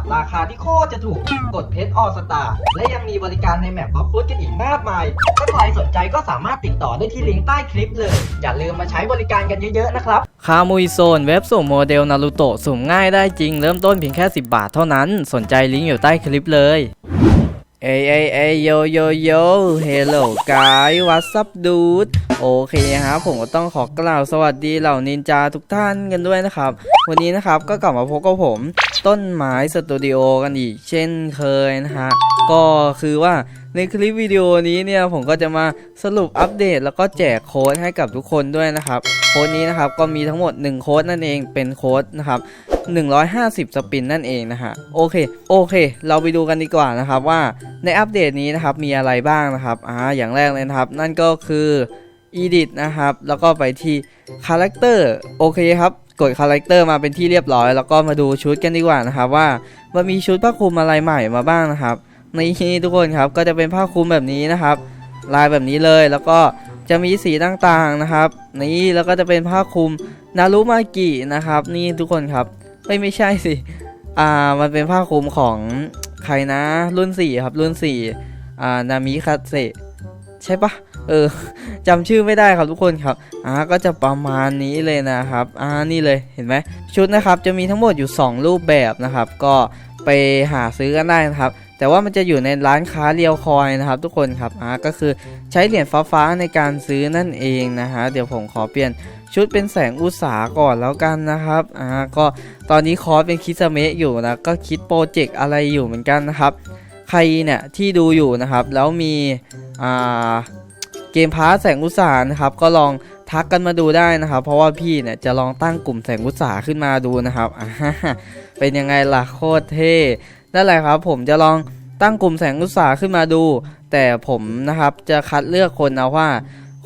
บราคาที่โคตรจะถูกกดเพชรออสตาและยังมีบริการในแมปบล็อกฟุตกันอีกมากมาย ถ้าใครสนใจก็สามารถติดต่อได้ที่ลิงก์ใต้คลิปเลย อย่าลืมมาใช้บริการกันเยอะๆนะครับคามุยโซนเว็บสุ่มโมเดลนารูโตะสุ่มง่ายได้จริงเริ่มต้นเพียงแค่ 10 บาทเท่านั้น สนใจลิงก์อยู่ใต้คลิปเลย เอ้ยเอ้ยเอ้ยโยโยโยเฮลโลกายวัสซับดูดโอเคครับผมก็ต้องขอกล่าวสวัสดีเหล่านินจาทุกท่านกันด้วยนะครับ วันนี้นะครับก็กลับมาพบกับผม ต้นไม้สตูดิโอกันอีกเช่นเคยนะฮะ ก็คือว่า ในคลิปวิดีโอนี้เนี่ยผมก็จะมาสรุปอัปเดต แล้วก็แจกโค้ดให้กับทุกคนด้วยนะครับโค้ดนี้นะครับก็มีทั้งหมด 1 โค้ดนั่นเองเป็นโค้ดนะครับ150 สปินนั่นเองนะฮะโอเคโอเค เราไปดูกันดีกว่านะครับว่าในอัปเดตนี้นะครับมีอะไรบ้างนะครับอ่าอย่างแรกเลยนะครับ นั่นก็คือ Edit นะครับ แล้วก็ไปที่ Character โอเคครับกด Character มาเป็นที่เรียบร้อย แล้วก็มาดูชุดกันดีกว่านะครับว่ามันมีชุดผ้าคลุมอะไรใหม่มาบ้างนะครับ นี่ทุกคนครับก็จะเป็นผ้าคลุมแบบนี้นะครับ ลายแบบนี้เลยแล้วก็จะมีสีต่างๆนะครับ นี่แล้วก็จะเป็นผ้าคลุมนารุมากินะครับ นี่ทุกคนครับไม่ไม่ใช่สิอ่ามันเป็นผ้าคลุมของใครนะ รุ่น4ครับรุ่น4อ่านามิคาเซใช่ปะเออจำชื่อไม่ได้ครับทุกคนครับอ่าก็จะประมาณนี้เลยนะครับอ่านี่เลยเห็นไหมชุดนะครับจะมีทั้งหมดอยู่ 2 รูปแบบนะครับ ก็ไปหาซื้อกันได้นะครับ แต่ว่ามันจะอยู่ในร้านค้าเรียวคอยนะครับ ทุกคนครับอ่าก็คือใช้เหรียญฟ้าๆในการซื้อนั่นเองนะฮะเดี๋ยวผมขอเปลี่ยนชุดเป็นแสงอุตสาก่อนแล้วกันนะครับอ่าก็ตอนนี้คอร์สเป็นคิสเมะอยู่นะก็คิดโปรเจกต์อะไรอยู่เหมือนกันนะครับใครเนี่ยที่ดูอยู่นะครับแล้วมีอ่าเกมพาร์แสงอุตสาหนะครับก็ลองทักกันมาดูได้นะครับ เพราะว่าพี่เนี่ยจะลองตั้งกลุ่มแสงอุตสาขึ้นมาดูนะครับอ่าเป็นยังไงล่ะโคตรเท่ นั่นแหละครับ ผมจะลองตั้งกลุ่มแสงอุตสาหขึ้นมาดู แต่ผมนะครับจะคัดเลือกคนนะว่า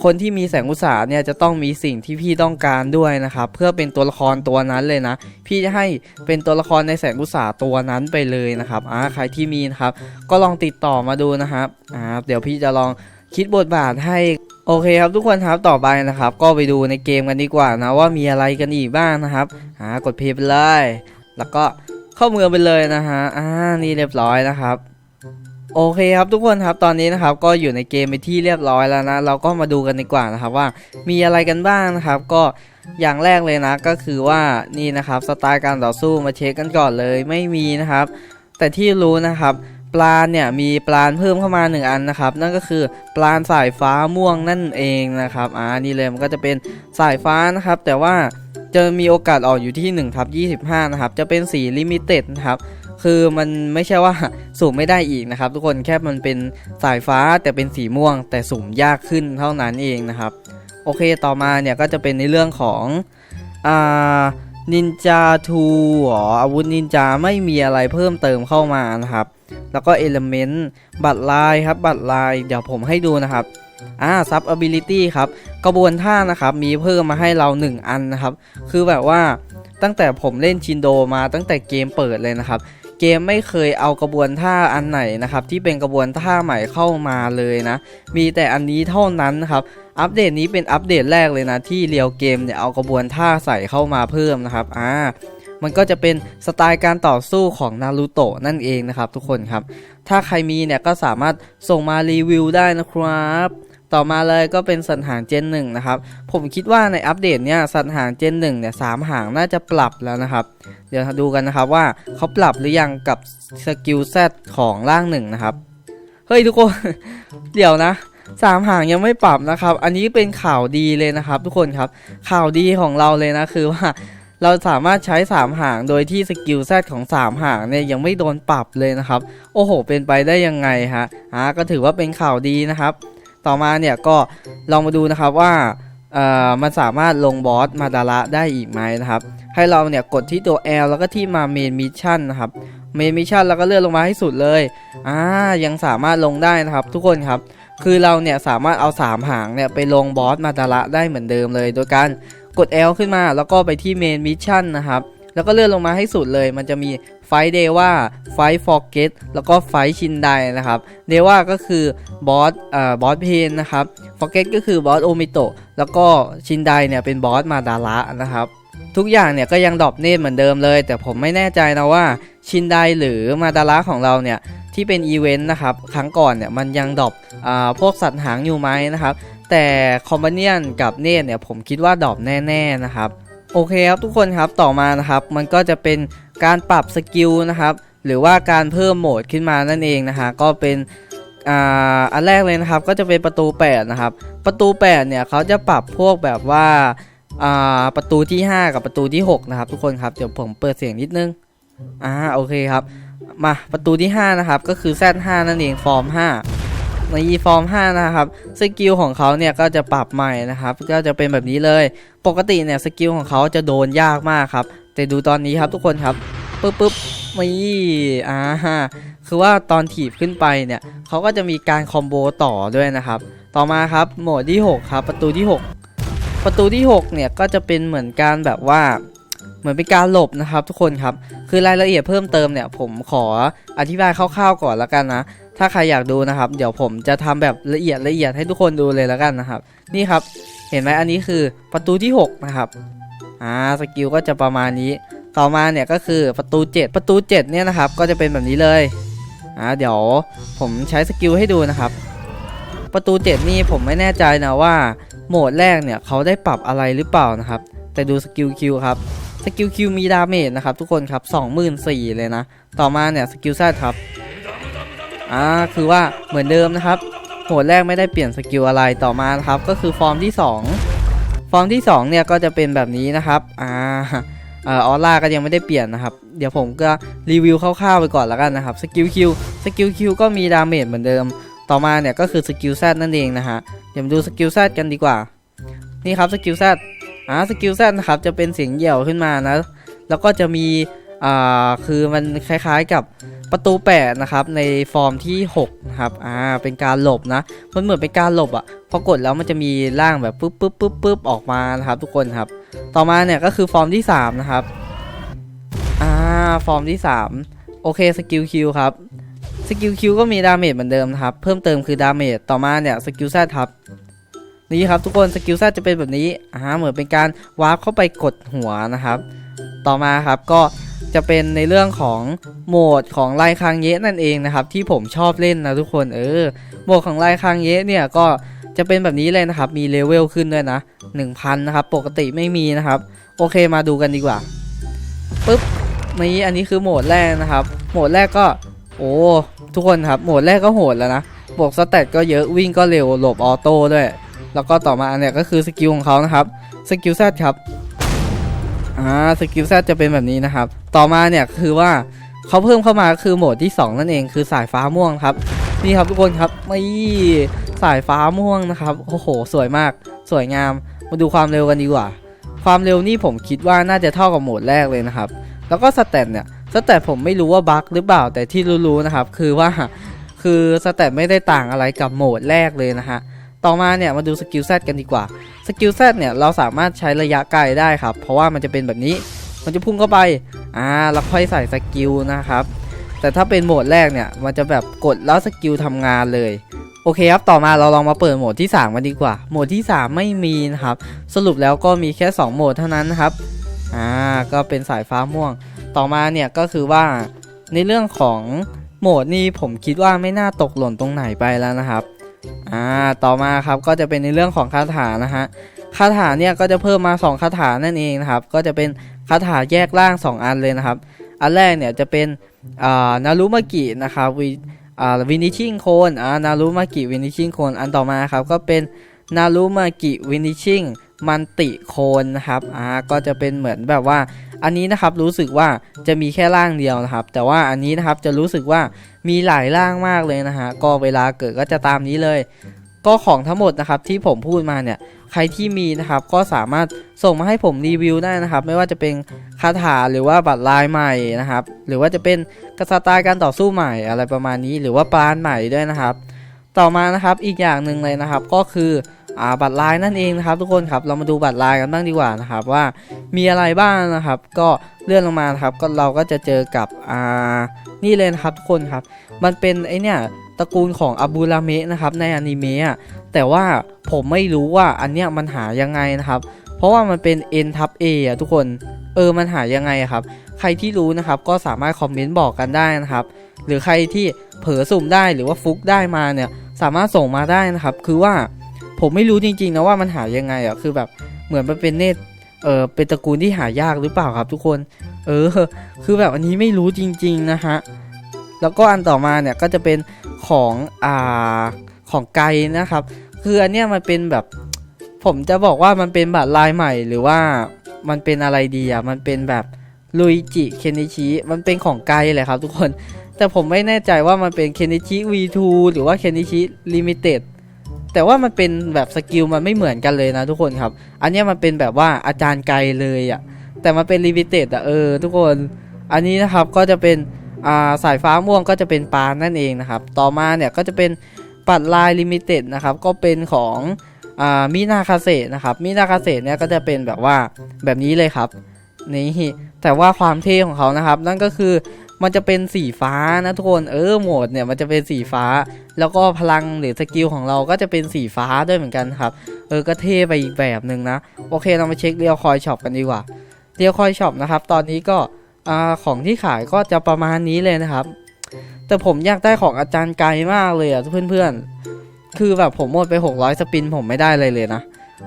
คนที่มีแสงอุตสาหเนี่ยจะต้องมีสิ่งที่พี่ต้องการด้วยนะครับ เพื่อเป็นตัวละครตัวนั้นเลยนะ พี่จะให้เป็นตัวละครในแสงอุตสาหตัวนั้นไปเลยนะครับอ่าใครที่มีนะครับ ก็ลองติดต่อมาดูนะครับอ่าเดี๋ยวพี่จะลองคิดบทบาทให้โอเคครับทุกคนครับต่อไปนะครับ ก็ไปดูในเกมกันดีกว่านะว่ามีอะไรกันอีกบ้างนะครับอ่ากดเพย์ไปเลย แล้วก็ เข้าเมืองไปเลยนะฮะ อ่า นี่เรียบร้อยนะครับ โอเคครับทุกคนครับตอนนี้นะครับก็อยู่ในเกมไปที่เรียบร้อยแล้วนะ เราก็มาดูกันดีกว่านะครับว่ามีอะไรกันบ้างนะครับ ก็อย่างแรกเลยนะก็คือว่านี่นะครับสไตล์การต่อสู้มาเช็คกันก่อนเลยไม่มีนะครับ แต่ที่รู้นะครับปลาเนี่ยมีปลาเพิ่มเข้ามา 1 อันนะครับ นั่นก็คือปลาสายฟ้าม่วงนั่นเองนะครับอ่านี่เลยมันก็จะเป็นสายฟ้านะครับ แต่ว่า จะมีโอกาสออกอยู่ที่1ทับ25 นะครับ จะเป็นสีลิมิเต็ดนะครับ คือมันไม่ใช่ว่าสุ่มไม่ได้อีกนะครับ ทุกคนแค่มันเป็นสายฟ้าแต่เป็นสีม่วง แต่สุ่มยากขึ้นเท่านั้นเองนะครับ โอเคต่อมาเนี่ยก็จะเป็นในเรื่องของอ่านินจาทูอ๋ออาวุธนินจาไม่มีอะไรเพิ่มเติมเข้ามานะครับ แล้วก็ Element บัตรลายครับบัตรลายเดี๋ยวผมให้ดูนะครับ อ่า Sub Ability ครับ กระบวนท่านะครับ มีเพิ่มมาให้เรา 1 อันนะครับ คือแบบว่าตั้งแต่ผมเล่นชินโดมาตั้งแต่เกมเปิดเลยนะครับ เกมไม่เคยเอากระบวนท่าอันไหนนะครับ ที่เป็นกระบวนท่าใหม่เข้ามาเลยนะ มีแต่อันนี้เท่านั้นนะครับ อัปเดตนี้เป็นอัปเดตแรกเลยนะ ที่เรียวเกมเนี่ยเอากระบวนท่าใส่เข้ามาเพิ่มนะครับ อ่า มันก็จะเป็นสไตล์การต่อสู้ของนารูโตะนั่นเองนะครับทุกคนครับ ถ้าใครมีเนี่ยก็สามารถส่งมารีวิวได้นะครับต่อมาเลยก็เป็นสันหางเจนหนึ่งนะครับ ผมคิดว่าในอัปเดตเนี่ยสันหางเจนหนึ่งเนี่ยสามหางน่าจะปรับแล้วนะครับ เดี๋ยวดูกันนะครับว่าเขาปรับหรือยังกับสกิลเซของร่างหนึ่งนะครับ เฮ้ยทุกคน เดี๋ยวนะสามหางยังไม่ปรับนะครับ อันนี้เป็นข่าวดีเลยนะครับ ทุกคนครับข่าวดีของเราเลยนะคือว่า เราสามารถใช้ 3 หางโดยที่สกิลแซของ 3 หางเนี่ยยังไม่โดนปรับเลยนะครับ โอ้โห เป็นไปได้ยังไงฮะอ่าก็ถือว่าเป็นข่าวดีนะครับ ต่อมาเนี่ยก็ลองมาดูนะครับว่าเอ่อมันสามารถลงบอสมาดาระได้อีกไหมนะครับ ให้เราเนี่ยกดที่ตัว L แล้วก็ที่มาเมนมิชชั่นนะครับเมนมิชชั่นแล้วก็เลื่อนลงมาให้สุดเลยอ่ายังสามารถลงได้นะครับ ทุกคนครับ คือเราเนี่ยสามารถเอา 3 หางเนี่ยไปลงบอสมาตาระได้เหมือนเดิมเลย โดยการ กด L ขึ้นมา แล้วก็ไปที่เมนมิชชั่นนะครับ แล้วก็เลื่อนลงมาให้สุดเลย มันจะมีไฟเดว่าไฟฟอร์เกตแล้วก็ไฟชินไดนะครับ เดว่าก็คือบอสอ่าบอสเพนนะครับฟอร์เกตก็คือบอสโอมิโตะแล้วก็ชินไดเนี่ยเป็นบอสมาดาระนะครับทุกอย่างเนี่ยก็ยังดรอปเนตเหมือนเดิมเลย แต่ผมไม่แน่ใจนะว่าชินไดหรือมาดาระของเราเนี่ยที่เป็นอีเวนต์นะครับครั้งก่อนเนี่ยมันยังดรอปอ่าพวกสัตว์หางอยู่ไหมนะครับ แต่คอมบเนียนกับเนตเนี่ยผมคิดว่าดรอปแน่ๆนะครับ โอเคครับทุกคนครับต่อมานะครับ มันก็จะเป็นการปรับสกิลนะครับ หรือว่าการเพิ่มโหมดขึ้นมานั่นเองนะฮะก็เป็นอันแรกเลยนะครับก็จะเป็นประตู8นะครับประตู 8 เนี่ยเขาจะปรับพวกแบบว่าประตูที่ 5 กับประตูที่ 6 นะครับ ทุกคนครับเดี๋ยวผมเปิดเสียงนิดนึงอ่าโอเคครับ มาประตูที่ 5 นะครับ ก็คือ Z5 นั่นเองฟอร์ม 5 ในฟอร์ม5นะครับสกิลของเขาเนี่ยก็จะปรับใหม่นะครับ ก็จะเป็นแบบนี้เลย ปกติเนี่ยสกิลของเขาจะโดนยากมากครับ แต่ดูตอนนี้ครับทุกคนครับปึ๊บปึ๊บนี่อ่าฮะคือว่าตอนถีบขึ้นไปเนี่ยเขาก็จะมีการคอมโบต่อด้วยนะครับ ต่อมาครับโหมดที่ 6 ครับ ประตูที่ 6 ประตูที่ 6 เนี่ยก็จะเป็นเหมือนการแบบว่าเหมือนเป็นการหลบนะครับทุกคนครับ คือรายละเอียดเพิ่มเติมเนี่ยผมขออธิบายคร่าวๆก่อนแล้วกันนะ ถ้าใครอยากดูนะครับ เดี๋ยวผมจะทำแบบละเอียดละเอียดให้ทุกคนดูเลยแล้วกันนะครับ นี่ครับ เห็นไหมอันนี้คือประตูที่ 6 นะครับ อ่า สกิลก็จะประมาณนี้ ต่อมาเนี่ยก็คือประตู 7 ประตู 7 เนี่ยนะครับ ก็จะเป็นแบบนี้เลย อ่า เดี๋ยวผมใช้สกิลให้ดูนะครับ ประตู 7 นี่ผมไม่แน่ใจนะว่า โหมดแรกเนี่ยเขาได้ปรับอะไรหรือเปล่านะครับ แต่ดูสกิลคิวครับ สกิลคิวมีดาเมจนะครับทุกคนครับ 24,000 เลยนะ ต่อมาเนี่ยสกิลแซดครับ อ่าคือว่าเหมือนเดิมนะครับ โหดแรกไม่ได้เปลี่ยนสกิลอะไรต่อมาครับ ก็คือฟอร์มที่ 2 ฟอร์มที่2เนี่ยก็จะเป็นแบบนี้นะครับอ่าเออออร่าก็ยังไม่ได้เปลี่ยนนะครับ เดี๋ยวผมก็รีวิวคร่าวๆไปก่อนแล้วกันนะครับสกิลคิวสกิลคิวก็มีดาเมจเหมือนเดิม ต่อมาเนี่ยก็คือสกิลแซดนั่นเองนะฮะเดี๋ยวมาดูสกิลแซดกันดีกว่า นี่ครับสกิลแซดอ่าสกิลแซดนะครับจะเป็นเสียงเหี่ยวขึ้นมานะ แล้วก็จะมี อ่าคือมันคล้ายๆกับประตูแปดนะครับในฟอร์มที่6นะครับอ่าเป็นการหลบนะมันเหมือนเป็นการหลบอะ่ะพอกดแล้วมันจะมีร่างแบบปึ๊บปึ๊บปึ๊บปึ๊บออกมานะครับทุกคนครับ ต่อมาเนี่ยก็คือฟอร์มที่3นะครับอ่าฟอร์มที่ 3 โอเคสกิลคิวครับสกิลคิวก็มีดาเมจเหมือนเดิมนะครับเพิ่มเติมคือดาเมจต่อมาเนี่ยสกิลแซดครับนี่ครับทุกคนสกิลแซดจะเป็นแบบนี้อ่าเหมือนเป็นการวาร์ปเข้าไปกดหัวนะครับ ต่อมาครับก็ จะเป็นในเรื่องของโหมดของไลคังเยะนั่นเองนะครับ ที่ผมชอบเล่นนะทุกคนเออโหมดของไลคังเยะเนี่ยก็จะเป็นแบบนี้เลยนะครับ มีเลเวลขึ้นด้วยนะ 1,000 นะครับ ปกติไม่มีนะครับ โอเคมาดูกันดีกว่าปึ๊บนี่อันนี้คือโหมดแรกนะครับ โหมดแรกก็ โอ้ทุกคนครับ โหมดแรกก็โหดแล้วนะ บวกสเตตก็เยอะวิ่งก็เร็วหลบออโต้ด้วย แล้วก็ต่อมาเนี่ยก็คือสกิลของเขานะครับ สกิลแซดครับ อ่าสกิลแซจะเป็นแบบนี้นะครับ ต่อมาเนี่ยคือว่าเขาเพิ่มเข้ามาคือโหมดที่ 2 นั่นเองคือสายฟ้าม่วงครับนี่ครับทุกคนครับไม่สายฟ้าม่วงนะครับโอ้โห สวยมาก สวยงาม มาดูความเร็วกันดีกว่า ความเร็วนี่ผมคิดว่าน่าจะเท่ากับโหมดแรกเลยนะครับ แล้วก็สเตตเนี่ยสเตตผมไม่รู้ว่าบั๊กหรือเปล่าแต่ที่รู้ๆนะครับ คือว่าคือสเตตไม่ได้ต่างอะไรกับโหมดแรกเลยนะฮะต่อมาเนี่ยมาดูสกิลแซกันดีกว่า สกิลแซเนี่ยเราสามารถใช้ระยะไกลได้ครับ เพราะว่ามันจะเป็นแบบนี้มันจะพุ่งเข้าไปอ่าแล้วค่อยใส่สกิลนะครับ แต่ถ้าเป็นโหมดแรกเนี่ยมันจะแบบกดแล้วสกิลทำงานเลยโอเคครับ ต่อมาเราลองมาเปิดโหมดที่ 3 กันดีกว่า โหมดที่ 3 ไม่มีนะครับ สรุปแล้วก็มีแค่ 2 โหมดเท่านั้นนะครับ อ่า ก็เป็นสายฟ้าม่วง ต่อมาเนี่ยก็คือว่าในเรื่องของโหมดนี่ผมคิดว่าไม่น่าตกหล่นตรงไหนไปแล้วนะครับ อ่าต่อมาครับก็จะเป็นในเรื่องของคาถานะฮะคาถาเนี่ยก็จะเพิ่มมา 2 คาถานั่นเองนะครับ ก็จะเป็นคาถาแยกร่าง 2 อันเลยนะครับ อันแรกเนี่ยจะเป็นอ่านารุมากินะครับวิอ่าวินิชิงโคนอ่านารุมากิวินิชิงโคนอันต่อมาครับก็เป็นนารุมากิวินิชิงมันติโคนนะครับอ่าก็จะเป็นเหมือนแบบว่า อันนี้นะครับรู้สึกว่าจะมีแค่ร่างเดียวนะครับ แต่ว่าอันนี้นะครับจะรู้สึกว่ามีหลายร่างมากเลยนะฮะก็เวลาเกิดก็จะตามนี้เลย ก็ของทั้งหมดนะครับที่ผมพูดมาเนี่ยใครที่มีนะครับก็สามารถส่งมาให้ผมรีวิวได้นะครับ ไม่ว่าจะเป็นคาถาหรือว่าบัตรลายใหม่นะครับ หรือว่าจะเป็นกษัตริย์การต่อสู้ใหม่อะไรประมาณนี้ หรือว่าปราณใหม่ด้วยนะครับ ต่อมานะครับอีกอย่างหนึ่งเลยนะครับก็คือ อ่าบัตรลายนั่นเองนะครับทุกคนครับเรามาดูบัตรลายกันบ้างดีกว่านะครับว่ามีอะไรบ้างนะครับ ก็เลื่อนลงมาครับก็เราก็จะเจอกับอ่านี่เลยนะครับทุกคนครับ มันเป็นไอเนี่ยตระกูลของอาบูราเมะนะครับในอนิเมะแต่ว่าผมไม่รู้ว่าอันเนี้ยมันหายังไงนะครับ เพราะว่ามันเป็น N ทับ A อะทุกคนเออมันหายังไงครับ ใครที่รู้นะครับก็สามารถคอมเมนต์บอกกันได้นะครับ หรือใครที่เผลอสุ่มได้หรือว่าฟุกได้มาเนี่ยสามารถส่งมาได้นะครับ คือว่า ผมไม่รู้จริงๆนะว่ามันหายังไงอะคือแบบเหมือนมันเป็นเนตเออเป็นตระกูลที่หายากหรือเปล่าครับทุกคน เออ คือแบบอันนี้ไม่รู้จริง ๆนะฮะแล้วก็อันต่อมาเนี่ยก็จะเป็นของอ่าของไกลนะครับ คืออันเนี้ยมันเป็นแบบผมจะบอกว่ามันเป็นบัตรลายใหม่หรือว่ามันเป็นอะไรดีอะมันเป็นแบบลุยจิเคนนิชิมันเป็นของไกลเลยครับทุกคน แต่ผมไม่แน่ใจว่ามันเป็นเคนนิชิ V2 หรือว่าเคนนิชิ Limited แต่ว่ามันเป็นแบบสกิลมันไม่เหมือนกันเลยนะทุกคนครับ อันนี้มันเป็นแบบว่าอาจารย์ไกลเลยอะ่ะ แต่มันเป็น Limited อะ่ะเออ ทุกคน อันนี้นะครับก็จะเป็นอ่าสายฟ้าม่วงก็จะเป็นปานนั่นเองนะครับ ต่อมาเนี่ยก็จะเป็นปัดลาย Limited นะครับ ก็เป็นของอ่ามินาคาเซนะครับ มินาคาเซเนี่ยก็จะเป็นแบบว่าแบบนี้เลยครับ นี่ แต่ว่าความเท่ของเขานะครับ นั่นก็คือ มันจะเป็นสีฟ้านะทุกคนเออโหมดเนี่ยมันจะเป็นสีฟ้า แล้วก็พลังหรือสกิลของเราก็จะเป็นสีฟ้าด้วยเหมือนกันครับ เออก็เท่ไปอีกแบบหนึ่งนะ โอเคเรามาเช็คเรียวคอยช็อปกันดีกว่าเรียวคอยช็อปนะครับ ตอนนี้ก็อ่าของที่ขายก็จะประมาณนี้เลยนะครับ แต่ผมอยากได้ของอาจารย์ไกลมากเลยอะเพื่อนๆ คือแบบผมหมดไป 600 สปินผมไม่ได้อะไรเลยนะ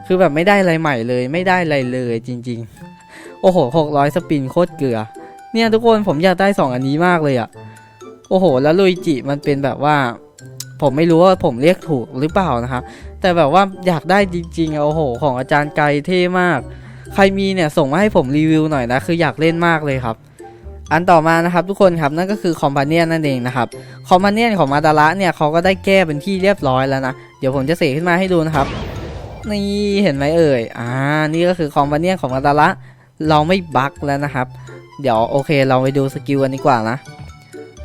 คือแบบไม่ได้อะไรใหม่เลย ไม่ได้อะไรเลยจริง ๆ โอ้โห 600 สปินโคตรเกลือ เนี่ยทุกคนผมอยากได้2อันนี้มากเลยอะ โอ้โห แล้วลุยจิมันเป็นแบบว่า ผมไม่รู้ว่าผมเรียกถูกหรือเปล่านะครับ แต่แบบว่าอยากได้จริงๆโอ้โห ของอาจารย์ไกลเท่มาก ใครมีเนี่ยส่งมาให้ผมรีวิวหน่อยนะ คืออยากเล่นมากเลยครับ อันต่อมานะครับทุกคนครับนั่นก็คือคอมพาเนียนนั่นเองนะครับคอมพาเนียนของมาดาระเนี่ยเขาก็ได้แก้เป็นที่เรียบร้อยแล้วนะเดี๋ยวผมจะเสกขึ้นมาให้ดูนะครับนี่เห็นไหมเอ่ยอ่านี่ก็คือคอมพาเนียนของมาดาระเราไม่บั๊กแล้วนะครับ เดี๋ยวโอเคเราไปดูสกิลกันดีกว่านะ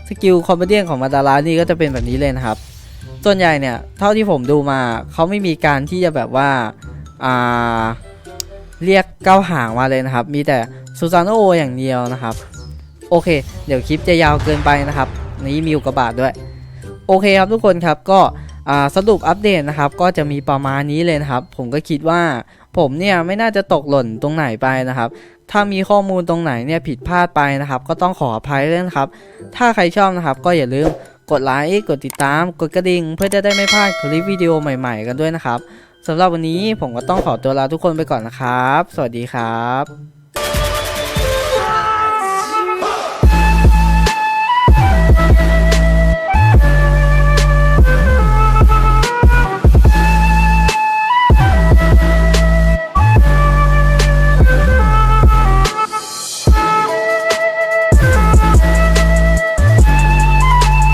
สกิลคอมเมดี้ของมาดารานี่ก็จะเป็นแบบนี้เลยนะครับ ส่วนใหญ่เนี่ยเท่าที่ผมดูมาเขาไม่มีการที่จะแบบว่าอ่าเรียกเก้าหางมาเลยนะครับ มีแต่ซูซานโออย่างเดียวนะครับ โอเค เดี๋ยวคลิปจะยาวเกินไปนะครับ นี้มีอุกบาตด้วย โอเคครับทุกคนครับก็สรุปอัปเดตนะครับ ก็จะมีประมาณนี้เลยนะครับ ผมก็คิดว่าผมเนี่ยไม่น่าจะตกหล่นตรงไหนไปนะครับ ถ้ามีข้อมูลตรงไหนเนี่ยผิดพลาดไปนะครับ ก็ต้องขออภัยด้วยนะครับ ถ้าใครชอบนะครับ ก็อย่าลืมกดไลค์กดติดตาม กดกระดิ่ง เพื่อจะได้ไม่พลาดคลิปวิดีโอใหม่ๆ กันด้วยนะครับสำหรับวันนี้ผมก็ต้องขอตัวลาทุกคนไปก่อนนะครับ สวัสดีครับ